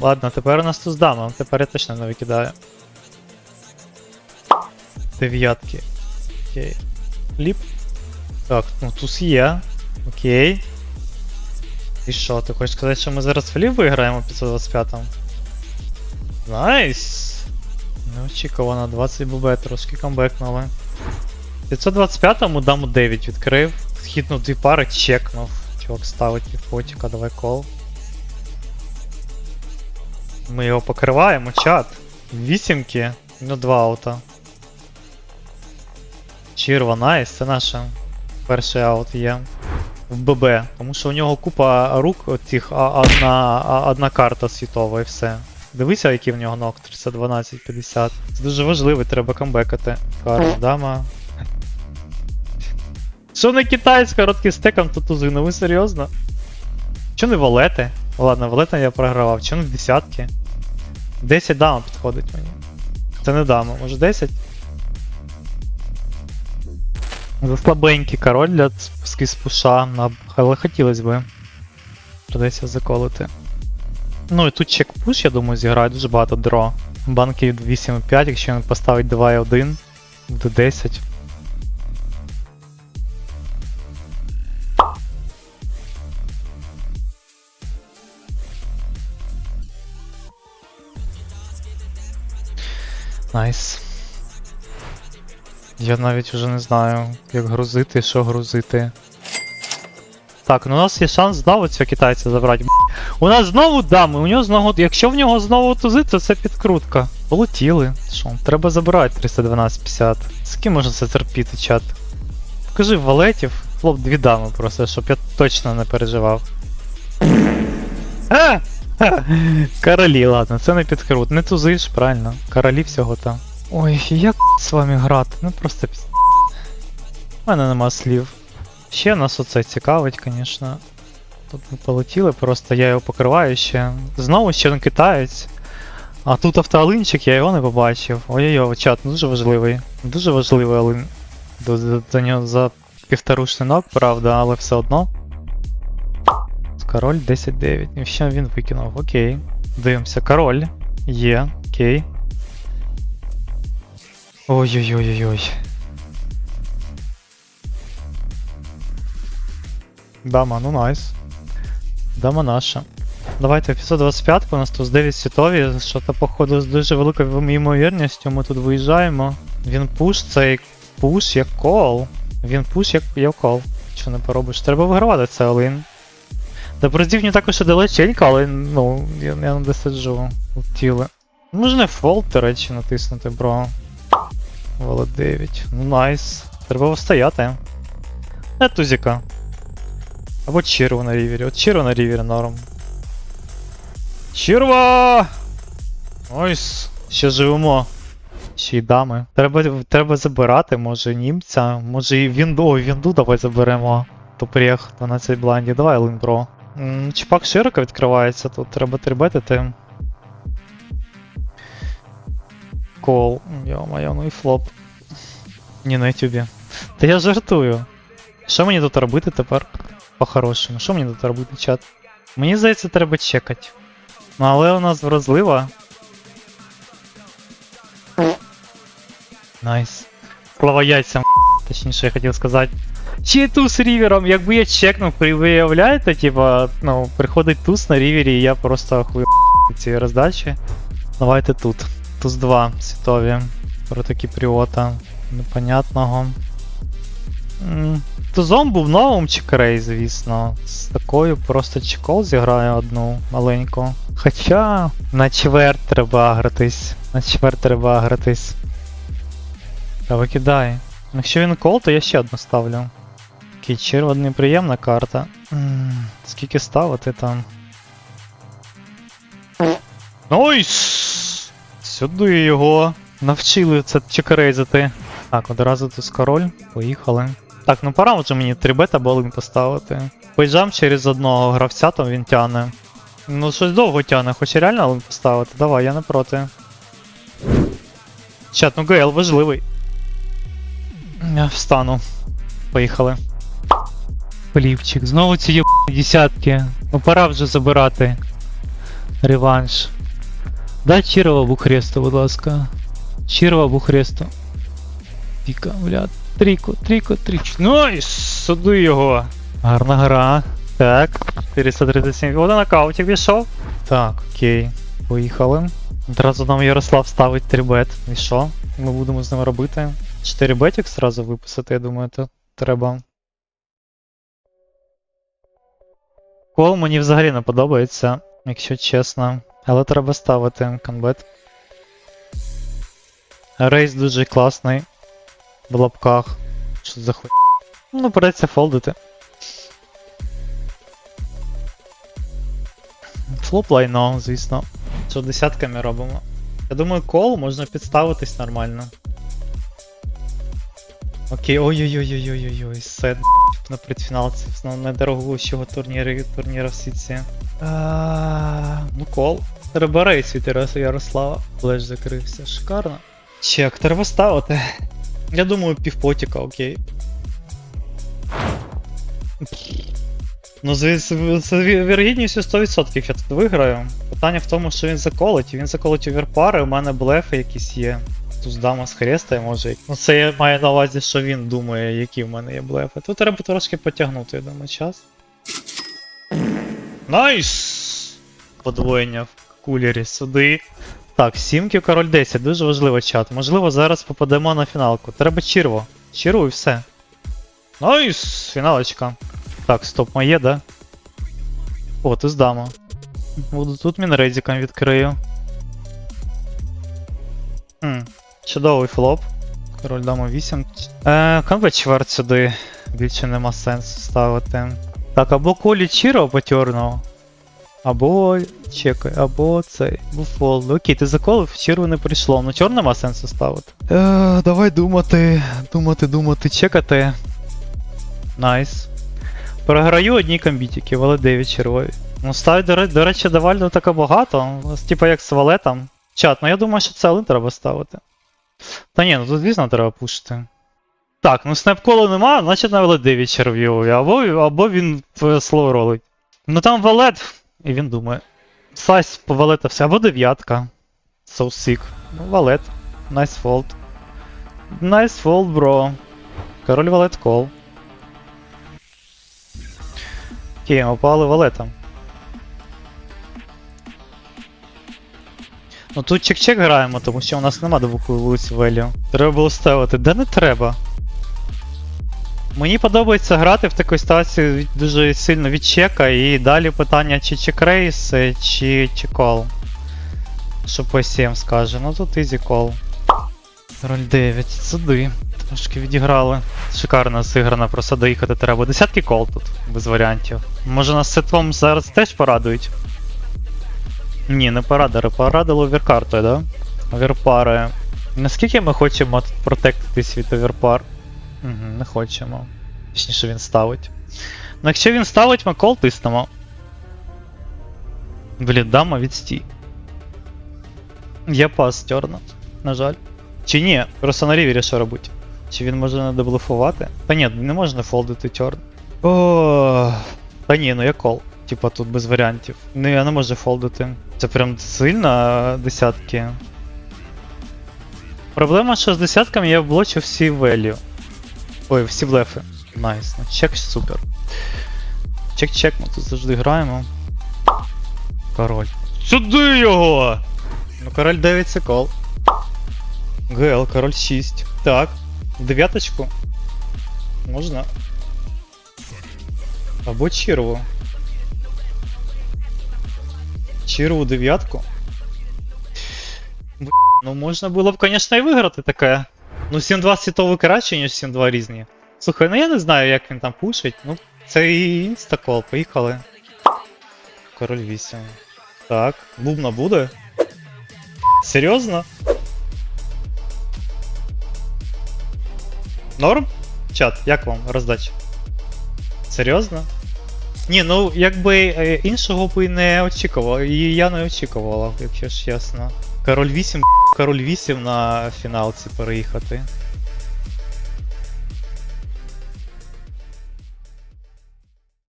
Ладно, тепер у нас тут дама, тепер я точно не викидаю. Дев'ятки. Окей. Ліп. Так, ну туз є. Окей. І що, ти хочеш сказати, що ми зараз фліп виграємо 525-му? Найс! Неочікувано, 20 ББ, трошки камбекнули. 525-му даму 9 відкрив. Хітнув дві пари, чекнув. Чувак ставить піфотіка, давай кол. Ми його покриваємо, чат. Вісімки, ну два аута. Чірва, найс, це наше. Перший аут є. В ББ. Тому що у нього купа рук цих, одна, одна карта світова і все. Дивися, який в нього ног 312, 50. Це дуже важливо, треба камбекати. Карл, дама. Що не китай з коротким стеком тут тузи, ну ви серйозно? Чо не валети? Ладно, валета я програвав, чо не десятки? 10 дама підходить мені. Це не дама, може 10? За слабенький король для скіспуша, але хотілося би. Придеться заколити. Ну і тут чек пуш, я думаю, зіграє дуже багато дро. Банки 8,5, якщо він поставить 2,1, буде 10. Найс. Я навіть вже не знаю, як грузити, що грузити. Так, ну у нас є шанс знову цього китайця забрати. У нас знову дами, у нього знову. Якщо в нього знову тузи, то це підкрутка. Полетіли. Що? Треба забирати 312-50. З ким можна це терпіти, чат? Покажи валетів. Хлоп, дві дами просто, щоб я точно не переживав. А! Королі, ладно, це не підкрут. Не тузиш, правильно. Королі всього там. Ой, як з вами грати? Ну просто піс. У мене нема слів. Ще нас оце цікавить, звісно. Тут ми полетіли, просто я його покриваю ще. Знову ще один китаєць. А тут автоалинчик, я його не побачив. Ой-ой-ой, чат, ну дуже важливий. Дуже важливий алин. До, до, до нього за півтору шинок, правда, але все одно. Король 10-9. І що він викинув? Окей. Дивимося, король. Є, окей. Ой-ой-ой-ой-ой. Дама, ну найс. Дама наша. Давайте 525 у нас тут з 9 світові, що то походу з дуже великою ймовірністю ми тут виїжджаємо. Він пуш, цей пуш як кол. Він пуш як, як кол. Що не поробиш? Треба вигравати це Олин. Проздів не також і далеченько, але ну, я, я не досаджу в тіле. Можна фолт, до речі, натиснути, бро. Воло 9. Ну найс. Треба встояти. Не тузіка. Або Чірву на рівері. От Чірву на рівері норм. Чірва! Найс. Ще живемо. Ще й дами. Треба, треба забирати, може німця, може і вінду. Ой, вінду давай заберемо. Топрех 12 блайндів. Давай линбро. М, Чіпак широко відкривається, тут треба трибетити. Кол. Йо-моє, ну і флоп. Ні, на ютюбі. Та я жартую. Що мені тут робити тепер? По-хорошому. Що мені тут робити, чат? Мені здається, треба чекати. Ну але у нас вразлива. Найс. Слава яйцям, точніше я хотів сказати. Чи з рівером, якби я чекнув, ви виявляєте, типа, ну, приходить туз на рівері, і я просто охую ці роздачі. Давайте тут. Туз 2 світові. Проти Кіпріота. Непонятного. Тузом був новим чекрей, звісно. З такою просто чекол зіграю одну маленьку. Хоча на чверть треба агратись. На чверть треба агратись. Та викидай. Якщо він кол, то я ще одну ставлю. Окей, черва неприємна карта. Скільки ставити там? Найс! Сюди його. Навчили це чекрейзити. Так, одразу тут король. Поїхали. Так, ну пора вже мені 3 бета болин поставити. Пейджам через одного гравця, там він тяне. Ну, щось довго тяне, хоч і реально алин поставити. Давай, я не проти. Чат, ну ГЛ важливий. Я встану. Поїхали. Плівчик, знову ці є десятки. Ну пора вже забирати. Реванш. Дай Чірова Бухресту, будь ласка. Чірова Бухресту. Піка, бля. Тріко, тріко, тріч. Найс! Суди його. Гарна гра. Так. 437. О, нокаутик пішов. Так, окей. Поїхали. Одразу нам Ярослав ставить 3 бет. І що? Ми будемо з ним робити. 4 бетик зразу виписати, я думаю, то треба. Кол мені взагалі не подобається, якщо чесно. Але треба ставити канбет. Рейс дуже класний. В лапках. Що за хуй. Ну, придеться фолдити. Флоп лайно, звісно. Що десятками робимо. Я думаю, кол можна підставитись нормально. Окей, ой-ой-ой-ой-ой-ой, сет на предфіналці на найдорогущого турніру, турніра в сітці. А, Ну кол. Треба рейс від Ярослава- Ярослава. Флеш закрився. Шикарно. Чек, треба ставити. Я думаю, півпотіка, окей. Ну, з, з, вірогідністю 100% я тут виграю. Питання в тому, що він заколить. Він заколить оверпари, у мене блефи якісь є. Туз дама з хреста може. Ну це я маю на увазі, що він думає, які в мене є блефи. Тут треба трошки потягнути, я думаю, час. Найс! Подвоєння в кулері сюди. Так, сімки, король 10, дуже важливо чат. Можливо, зараз попадемо на фіналку. Треба черво. Черво і все. Найс! Фіналочка. Так, стоп, моє, да? О, ти дама. Буду тут мінрейдиком відкрию. Хм, чудовий флоп. Король дама 8. Е, Конвет чверть сюди. Більше нема сенсу ставити. Так, або колі Чіро потьорного. Або чекай, або цей. Буфол. Окей, ти заколив, Чіру не прийшло. Ну чор нема сенсу ставити. Е, давай думати, думати, думати, чекати. Найс. Програю одні комбітики, вали 9 червові. Ну, ставить, до, до речі, довольно таке багато. Типа як з валетом. Чат, ну я думаю, що це один треба ставити. Та ні, ну тут звісно треба пушити. Так, ну снепколу нема, значить навели 9 черв'єві, або, або він слоу ролить. Ну там валет, і він думає. Сайз по валета все, або дев'ятка. So sick. Ну, валет. Nice fold. Nice fold, bro. Король валет кол. Окей, ми попали валетом. Ну тут чек-чек граємо, тому що у нас нема двох вулиць велю. Треба було ставити. Де не треба. Мені подобається грати в такій ситуації дуже сильно від чека, і далі питання чи чек-рейс, чи чекол. Що по 7 скаже. Ну тут ізі кол. Роль 9, сюди. Трошки відіграли. Шикарно зіграно, просто доїхати треба. Десятки кол тут, без варіантів. Може нас сетвом зараз теж порадують? Ні, не порадили, порадили оверкартою, да? Оверпари. Наскільки ми хочемо протектитись від оверпар? Угу, не хочемо. Точніше він ставить. Ну якщо він ставить, ми кол тиснемо. Блін, дама відстій. Я пас терна, на жаль. Чи ні? Просто на рівері що робить? Чи він може не деблефувати? Та ні, не можна фолдити терн. О, Та ні, ну я кол. Типа тут без варіантів. Ну я не можу фолдити. Це прям сильно десятки. Проблема, що з десятками я блочу всі велю. Ой, всі блефи. Найс. Ну, чек супер. Чек-чек, ми тут завжди граємо. Король. Сюди його! Ну, король 9 це кол. ГЛ, король 6. Так. Дев'яточку. Можна. Або черву. Черву дев'ятку. Ну можна було б, звісно, і виграти таке. Ну 7-2 світовий краще, ніж 7-2 різні. Слухай, ну я не знаю, як він там пушить. Ну, це і інстакол, поїхали. Король 8. Так, бубна буде. Серйозно? Норм? Чат, як вам роздача? Серйозно? Ні, ну якби е, іншого б і не очікував, і я не очікувала, якщо ж чесно. Король 8, король 8 на фіналці переїхати.